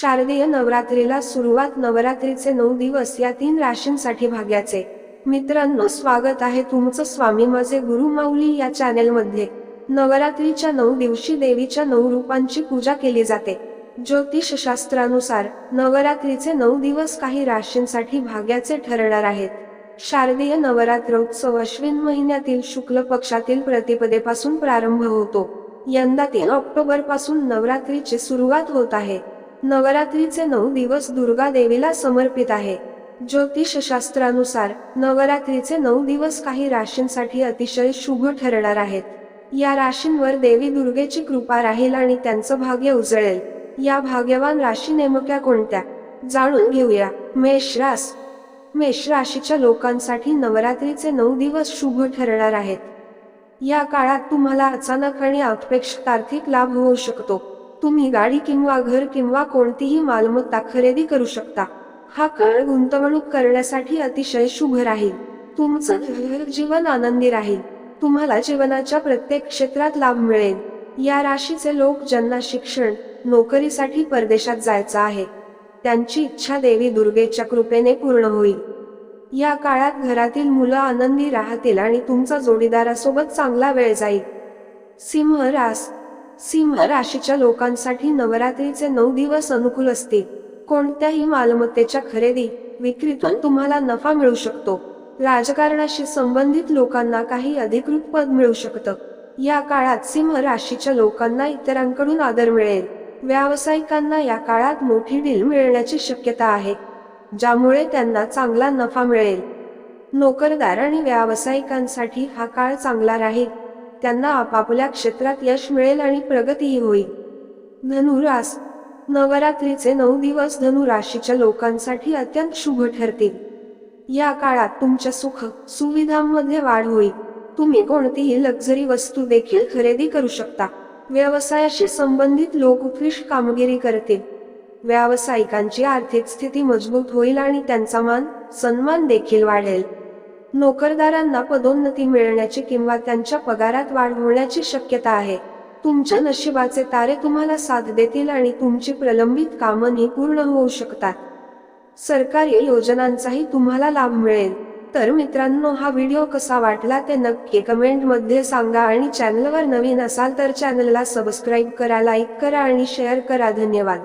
शारदीय नवरात्रीला सुरुवात नवरात्रीचे नऊ दिवस या तीन राशींसाठी भाग्याचे. मित्रांनो स्वागत आहे तुमचं स्वामी माझे गुरु माऊली या चॅनेलमध्ये. नवरात्रीच्या नऊ दिवशी देवीच्या नऊ रूपांची पूजा केली जाते. ज्योतिष शास्त्रानुसार नवरात्रीचे नऊ दिवस काही राशींसाठी भाग्याचे ठरणार आहेत. शारदीय नवरात्रोत्सव अश्विन महिन्यातील शुक्ल पक्षातील प्रतिपदेपासून प्रारंभ होतो. यंदा तीन ऑक्टोबरपासून नवरात्रीची सुरुवात होत आहे. नवरात्रीचे नऊ दिवस दुर्गा देवीला समर्पित आहे. ज्योतिषशास्त्रानुसार नवरात्रीचे नऊ दिवस काही राशींसाठी अतिशय शुभ ठरणार आहेत. या राशींवर देवी दुर्गेची कृपा राहील आणि त्यांचं भाग्य उजळेल. या भाग्यवान राशी नेमक्या कोणत्या? जाणून घेऊया. मेष रास. मेष राशीच्या लोकांसाठी नवरात्रीचे नऊ दिवस शुभ ठरणार आहेत. या काळात तुम्हाला अचानक आणि अपेक्षित आर्थिक लाभ होऊ शकतो. तुम्ही गाडी किंवा घर किंवा कोणतीही मालमत्ता खरेदी करू शकता. हा काळ गुंतवणूक करण्यासाठी अतिशय शुभ राहील. तुमचं जीवन आनंदी राहील. तुम्हाला जीवनाच्या प्रत्येक क्षेत्रात लाभ मिळेल. या राशीचे लोक ज्यांना शिक्षण नोकरीसाठी परदेशात जायचं आहे त्यांची इच्छा देवी दुर्गेच्या कृपेने पूर्ण होईल. या काळात घरातील मुलं आनंदी राहतील आणि तुमचा जोडीदारासोबत चांगला वेळ जाईल. सिंह रास सिंह राशीच्या लोकांसाठी नवरात्रीचे नऊ दिवस अनुकूल असतील. कोणत्याही मालमत्तेच्या खरेदी विक्रीतून तुम्हाला नफा मिळू शकतो. राजकारणाशी संबंधित लोकांना काही अधिकृत पद मिळू शकतं. या काळात सिंह राशीच्या लोकांना इतरांकडून आदर मिळेल. व्यावसायिकांना या काळात मोठी डील मिळण्याची शक्यता आहे ज्यामुळे त्यांना चांगला नफा मिळेल. नोकरदार आणि व्यावसायिकांसाठी हा काळ चांगला राहील. त्यांना आपापल्या क्षेत्रात यश मिळेल आणि प्रगतीही होईल. धनुरास नवरात्रीचे नऊ दिवस धनुराशीच्या लोकांसाठी अत्यंत शुभ ठरतील. या काळात तुमच्या सुख सुविधांमध्ये वाढ होईल. तुम्ही कोणतीही लक्झरी वस्तू देखील खरेदी करू शकता. व्यवसायाशी संबंधित लोक उत्कृष्ट कामगिरी करतील. व्यावसायिकांची आर्थिक स्थिती मजबूत होईल आणि त्यांचा मान सन्मान देखील वाढेल. नोकरदारांना पदोन्नती मिळण्याची किंवा त्यांच्या पगारात वाढ होण्याची शक्यता आहे. तुमच्या नशिबाचे तारे तुम्हाला साथ देतील आणि तुमची प्रलंबित कामंही पूर्ण होऊ शकतात. सरकारी योजनांचाही तुम्हाला लाभ मिळेल. तर मित्रांनो हा व्हिडिओ कसा वाटला ते नक्की कमेंटमध्ये सांगा आणि चॅनलवर नवीन असाल तर चॅनलला सबस्क्राईब करा लाईक करा आणि शेअर करा. धन्यवाद.